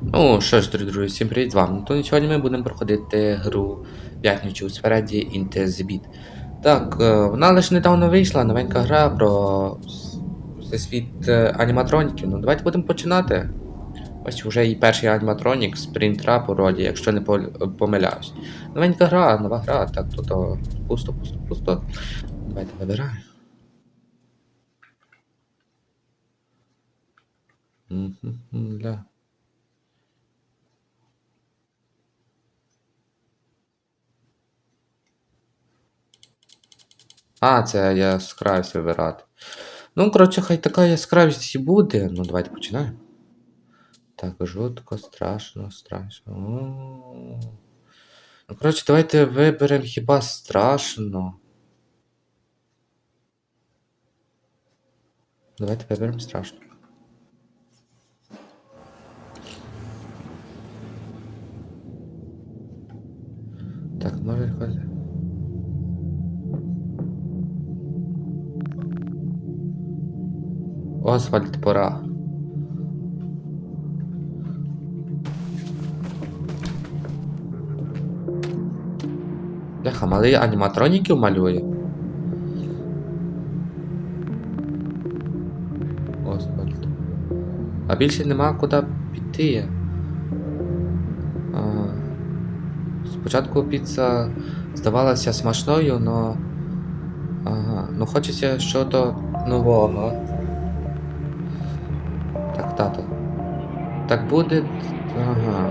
Ну що ж, дорогі друзі, всім привіт з вами. То сьогодні ми будемо проходити гру п'ятничу у сфереді Into. Так, е, вона лише недавно вийшла, новенька гра про всесвіт е, аніматроніків. Ну давайте будемо починати. Ось вже і перший аніматронік з принтра роді, якщо не помиляюсь. Новенька гра, нова гра, так, то, то пусто, пусто, пусто. Давайте вибираємо. Мгм, Да. А, це яскравість вибирати. Ну, коротше, хай така яскравість і буде. Ну, давайте починаємо. Так, жутко, страшно, страшно. О. Ну, коротше, давайте виберемо хіба страшно. Давайте виберемо страшно. Так, може хватить. Освальд пора. Бляха, малий аніматроніків малює. Освальд. А більше нема куди піти. А, спочатку піца здавалася смачною, но. Ага, ну хочеться щось нового. Так буде. Ага.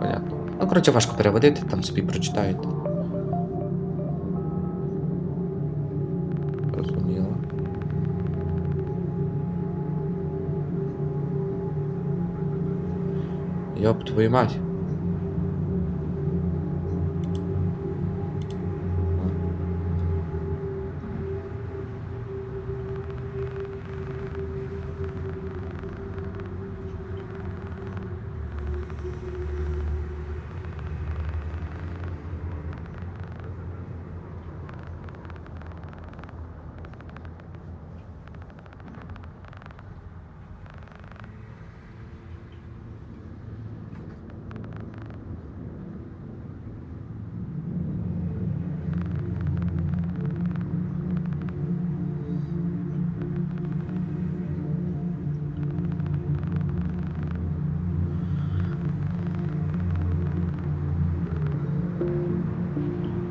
Понятно. Ну, коротше, важко переводити, там собі прочитаєте. Розуміло. Йоп, твою мать.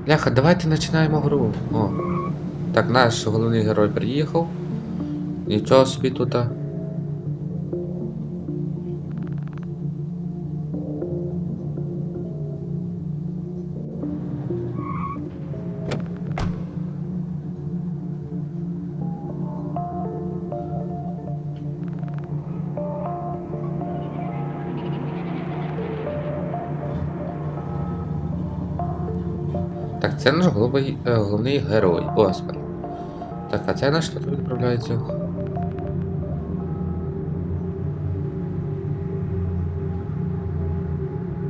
Ляха, давайте починаємо гру. О. Так, наш головний герой приїхав. Нічого собі тут. Це наш головний, е, головний герой. Господи. Так, а це наш тут відправляється.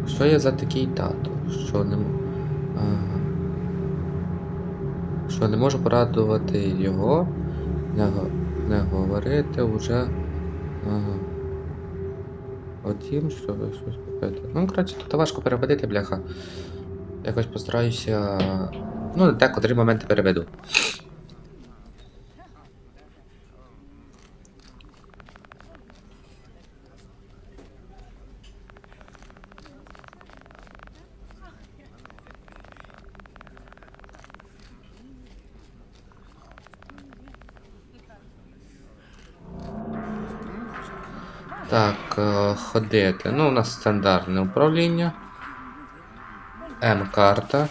Що я за такий тато? Що не, м- ага. що не можу порадувати його, не, не говорити вже. Ага. Отім, що ви щось купити. Ну, коротше, тут важко переводити, бляха. Якось постараюся. Ну, так, котрі моменти переведу. Так, е, ходити. Ну, у нас стандартне управління. М-карта.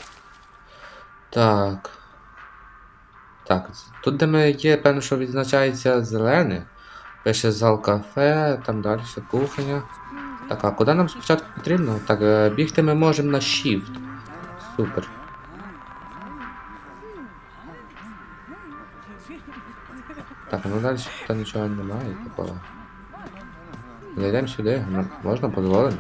Так. Так, тут де ми є, певно, що відзначається зелене. Пише зал кафе, там далі кухня. Так, а куди нам спочатку потрібно? Так, е, бігти ми можемо на Shift. Супер. Так, ну далі тут нічого немає такого. Зайдемо сюди, можна дозволено.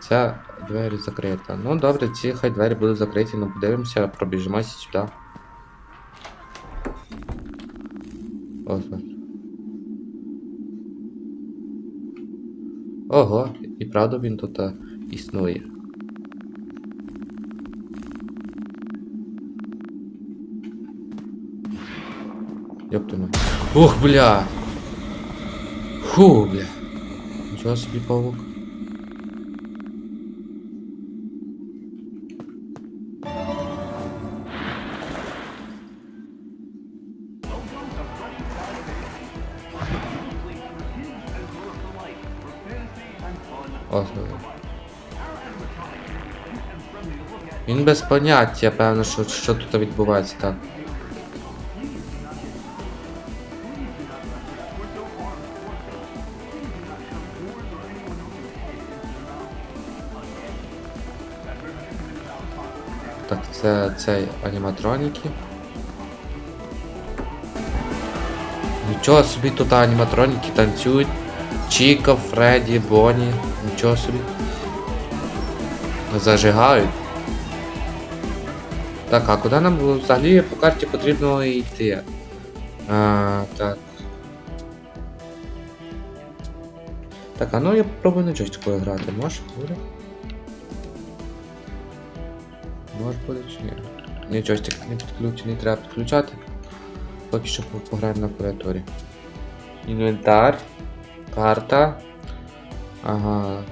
Ця двері закрита. Ну добре, ці хай двері будуть закриті, ну подивимося, пробіжимося сюди. Ось. Ого, і правда він тут а, існує. Ёпта мать. Ух, бля! Фу, бля. Нічого собі паук. Без поняття, певно, що, що тут відбувається так. Так, це цей аніматроніки. Нічого собі тут аніматроніки танцюють. Чіка, Фредді, Бонні. Нічого собі. Зажигають. Так, а куди нам взагалі по карті потрібно йти? А, так. Так, а ну я попробую на джойстику грати, може? Буде? Може буде чи ні? Ні, джойстик не підключений, треба підключати. Поки що по- пограємо на клавіатурі. Інвентар. Карта. Ага.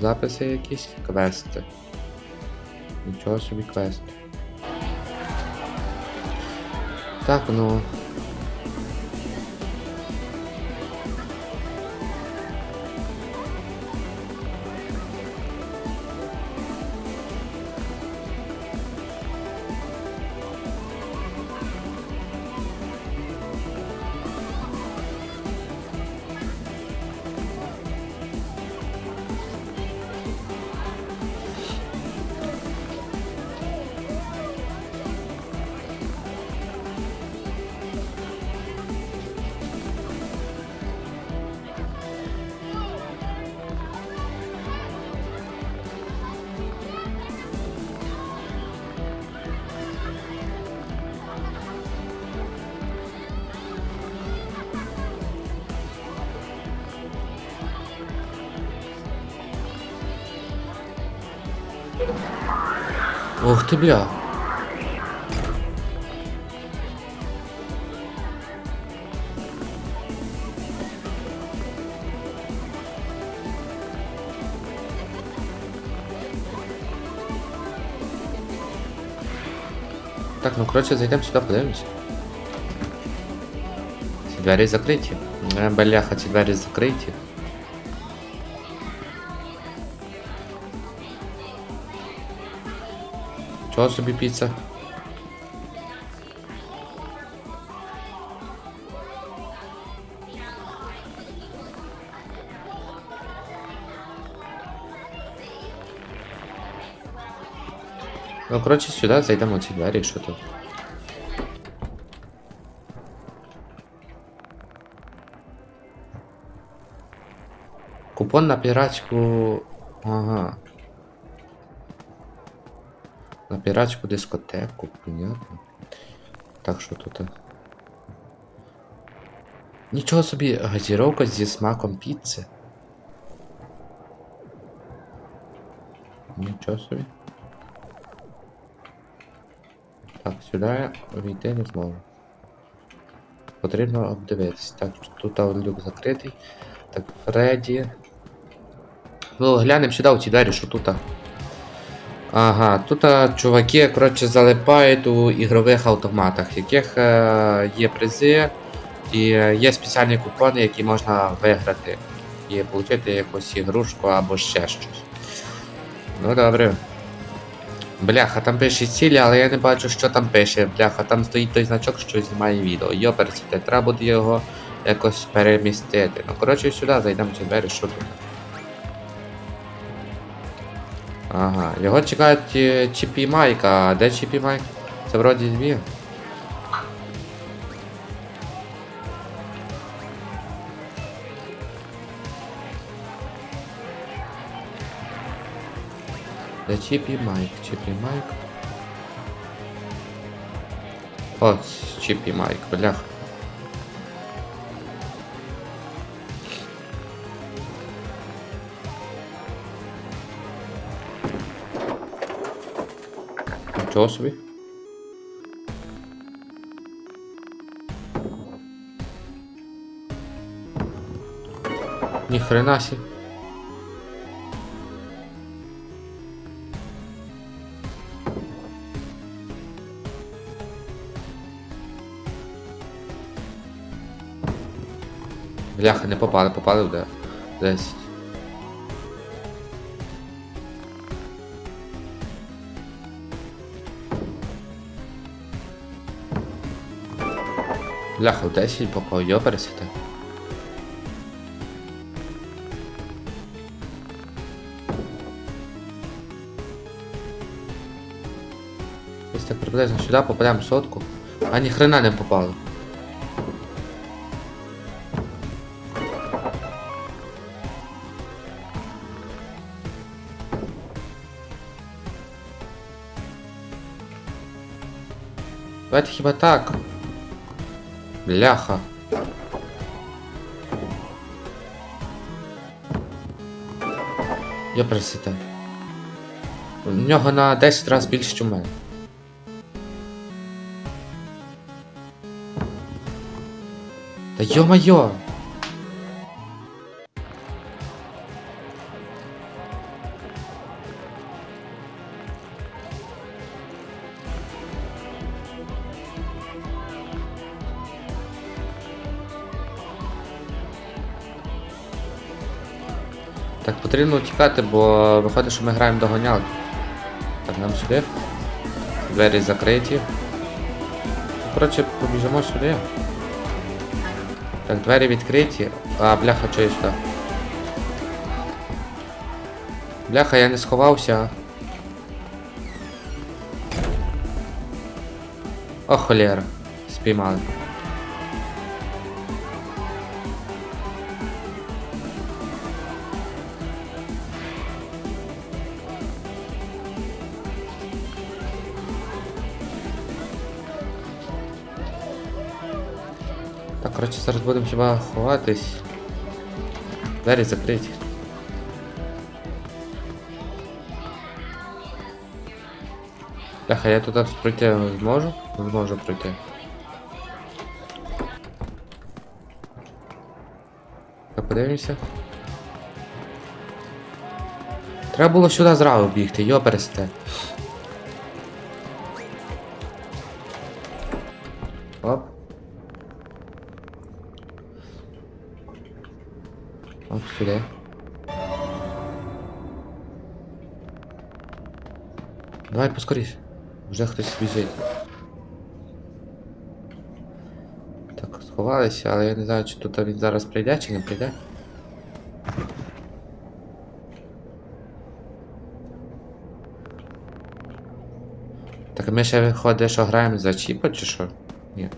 Записи якісь. Квести. Нічого собі квести. Так, ну. Ух ти бля. Так, ну коротше, зайдемо сюди, подивимося. Ці двері закриті. Е, Бляха, ці двері закриті. Чого собі піца? Ну, коротше, сюди зайдемо ці двері, що тут. Купон на піратську. Ага. Піратську дискотеку, понятно. Так що тут. Нічого собі, газіровка зі смаком піци. Нічого собі. Так, сюди я війти не зможу. Потрібно обдивитись. Так, тут люк закритий. Так, Фредді. Ну, глянемо сюди у ці двері, що тут. Ага, тут а, чуваки, коротше, залипають у ігрових автоматах, яких е, є призи і е, є спеціальні купони, які можна виграти і отримати якусь ігрушку або ще щось. Ну добре. Бляха, там пише цілі, але я не бачу, що там пише. Бляха, там стоїть той значок, що знімає відео. Йоперсите, треба буде його якось перемістити. Ну, коротше, сюди зайдемо ці двері, що тут. Ага, його чекають е, Чіпі Майк, а де Чіпі Майк? Це вроді дві. Де Чіпі Майк? Чіпі Майк. О, Чіпі Майк, блях. Нічого собі. Ніхрена сі. Бляха, не попали, попали в 10. Бляха, в 10 попав, йо пересити. Десь так приблизно сюди попадемо сотку. А ні хрена не попало. Давайте хіба так. Бляха. Я просите. У нього на 10 разів більше, ніж у мене. Та йо-майо! Так, потрібно утікати, бо виходить, що ми граємо догонялки. Так, нам сюди. Двері закриті. Коротше, побіжимо сюди. Так, двері відкриті. А, бляха, що я сюди? Бляха, я не сховався. О, холєра. Спіймали. Так, коротше, зараз будемо хіба ховатись. Двері закриті. Бляха, я туди пройти зможу? Зможу пройти. Так, подивимося. Треба було сюди зразу бігти, йо пересте. Сюди. Давай. Вже хтось біжить. Так, сховалися, але я не знаю, чи тут він зараз прийде, чи не прийде. Так ми ще виходить, що граємо за чіпа, чи що? Ні.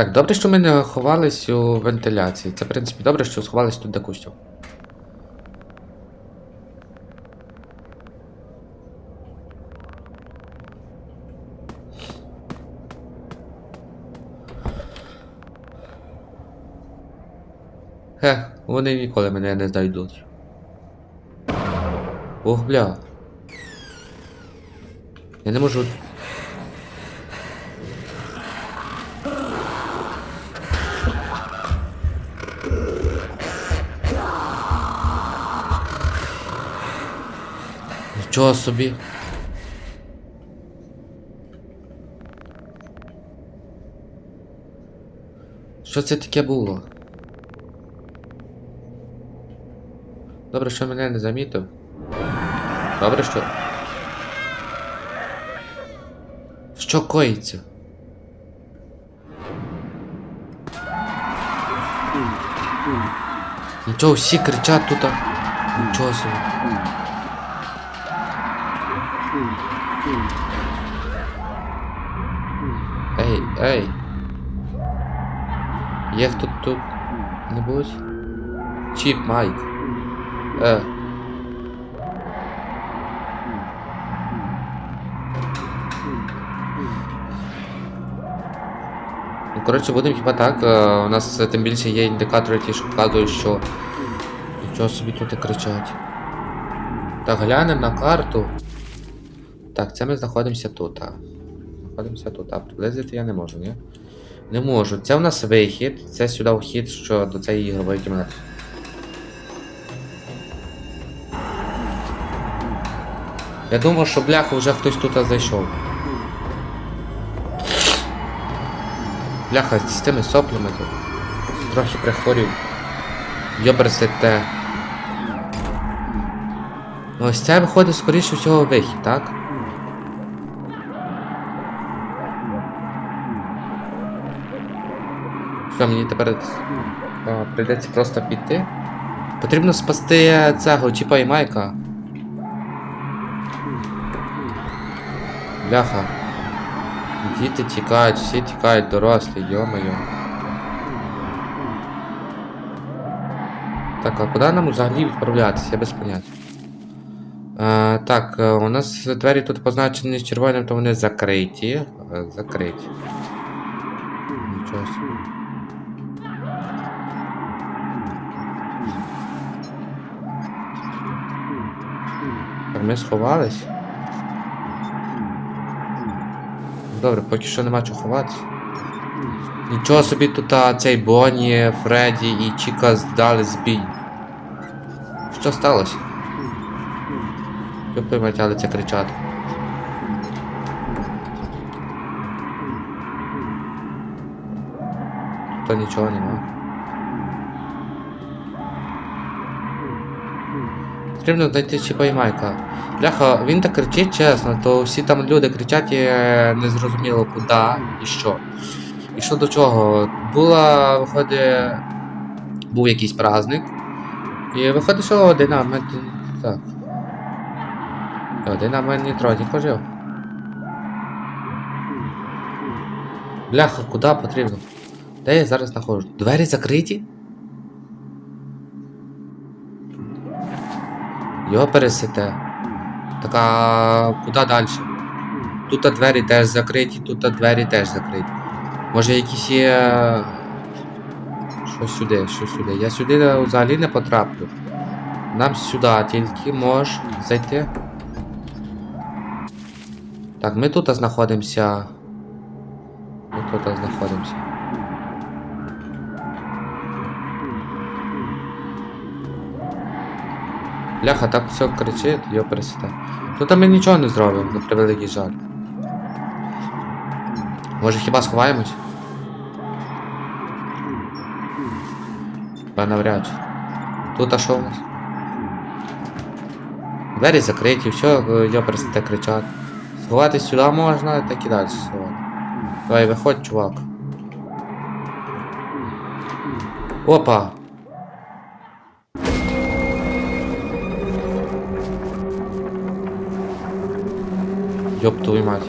Так, добре, що ми не ховались у вентиляції. Це, в принципі, добре, що сховались тут до кустів. Хе, вони ніколи мене не знайдуть. Ох, бля. Я не можу. Нічого собі. Що це таке було? Добре, що мене не замітив. Добре, що. Що коїться? Нічого, всі кричать тут. Нічого собі. Ей, ей. Є хто тут небудь? Чіп, Майк. Е. Ну, коротше, будемо хіба так. Е, у нас е, тим більше є індикатори, ті, що показують, що Чого собі тут кричать? Так, глянемо на карту. Так, це ми знаходимося тут. А. Знаходимося тут, а приблизити я не можу, ні? Не можу. Це у нас вихід, це сюди вхід, що до цієї ігрової кімнати. Я думав, що бляха вже хтось тут зайшов. Бляха, з тими соплями тут. Трохи прихворів. Йоберсете. Ну, Ось це виходить, скоріше всього, вихід, так? Що, мені тепер а, прийдеться просто піти? Потрібно спасти цього Чіпа і Майка. Бляха. Діти тікають, всі тікають, дорослі, йо-моє. Так, а куди нам взагалі відправлятися? Я без поняття. Е, так, е, у нас двері тут позначені з червоним, то вони закриті. Е, закриті. Нічого собі. Так, ми сховались. Добре, поки що нема чого ховатися. Нічого собі тут цей Бонні, Фредді і Чіка здали збій. Що сталося? Поймете, але це кричати. Тут нічого нема. Потрібно знайти Чіпа Майка. Бляха, він так кричить чесно, то всі там люди кричать і е, не зрозуміло куди і що. І що до чого? Була, виходить, був якийсь праздник. І виходить, що один а мен... Так. Один а мен Нітроніко жив. Бляха, куди потрібно? Де я зараз знаходжу? Двері закриті? Його пересите. Так а куди далі? Тут двері теж закриті, тут двері теж закриті. Може якісь є. Що сюди, що сюди? Я сюди взагалі не потраплю. Нам сюди тільки можеш зайти. Так, ми тут знаходимося. Ми тут знаходимося. Бляха, так все кричить, йо пересіте. Тут ми нічого не зробимо, на превеликий жаль. Може хіба сховаємось? Та навряд чи. Тут а що у нас? Двері закриті, все, йо перестате кричати. Сховатись сюди можна, так і далі сховати. Давай, виходь, чувак. Опа! Ёб твою мать.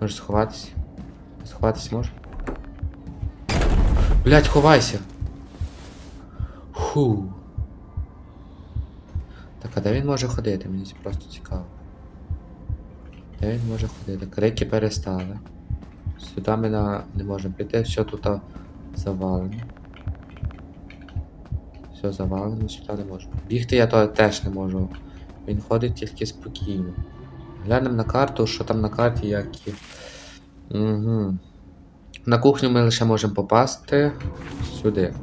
Можеш сховатися? Сховатись можеш? Блять, ховайся! Фу. Так, а де він може ходити? Мені просто цікаво. Де він може ходити? Крики перестали. Сюди ми на... не можемо піти, все тут завалено. Все завалено, сюди не можу. Бігти я то теж не можу. Він ходить тільки спокійно. Глянемо на карту, що там на карті, як і. Угу. На кухню ми лише можемо попасти сюди.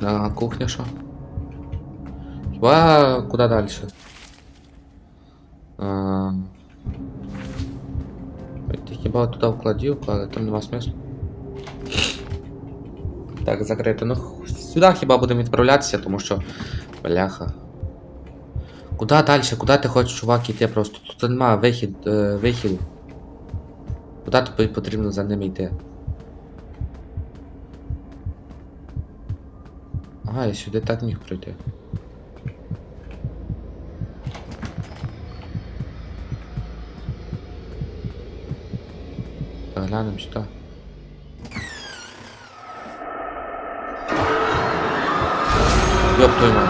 На кухня що? Хіба куди далі? А... Хіба туди вкладівку, але там нема смислу. Так, закрито. Ну, сюди хіба будемо відправлятися, тому що. Бляха. Куда далі? Куди ти хочеш, чувак, іти просто? Тут немає вихід, е, вихіду. Куди тобі потрібно за ними йти? Ага, я сюди так міг пройти. Так, глянемо сюди. Ёб твою мать.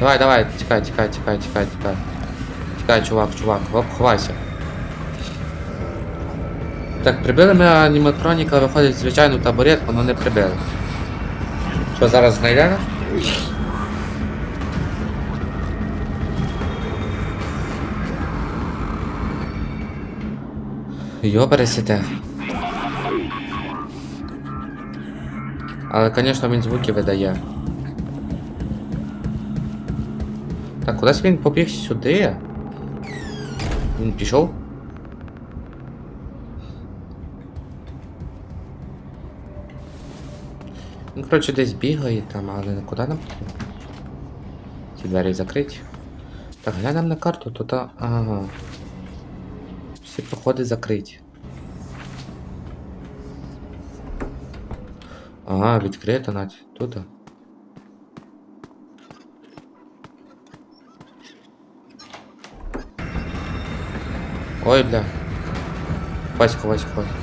Давай, давай, тікай, тікай, тікай, тікай, тікай. Тікай, чувак, чувак, оп, ховайся. Так, прибили ми аніматроніка, виходить звичайну табуретку, але не прибили. Що, зараз знайдемо? Йо, пересіте. Але, звісно, він звуки видає. Так, кудись він побіг сюди. Він пішов? Він, коротше, десь бігає там, але куди нам потрібно? Ці двері закриті. Так, глянемо на карту, то та. Ага. Всі проходи закриті. Ага, відкрито навіть. Тут. Ой, бля. Васька, Васька, Васька.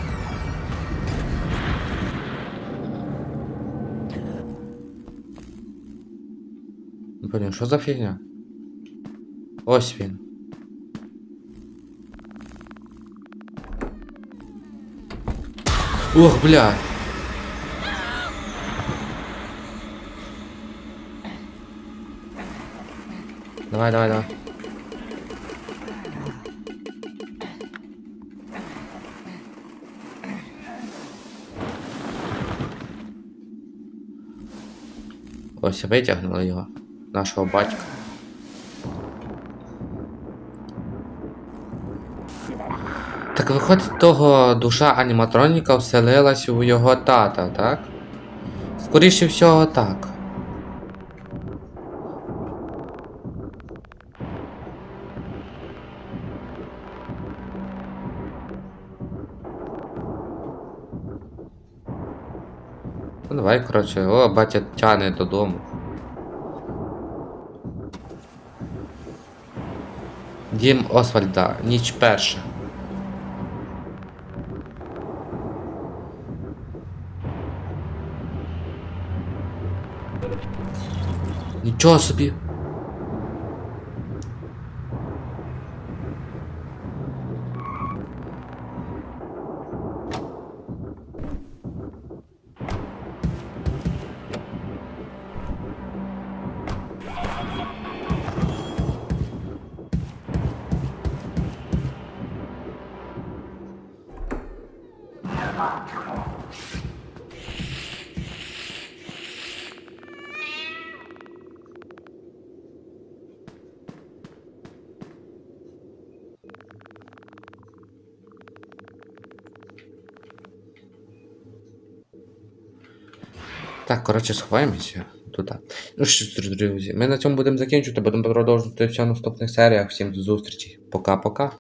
Блін, що за фігня? Ось він. Ох, бля. Давай, давай, давай. Ось витягнули його, нашого батька. Так виходить, того душа аніматроніка вселилась у його тата, так? Скоріше всього так. Ну давай, коротше, о, батя тяне додому. Дім Освальда, ніч перша. Нічого собі. Так, коротше, сховаємося туди. Ну що, друзі, ми на цьому будемо закінчувати, будемо продовжувати все в наступних серіях. Всім до зустрічі. Пока-пока.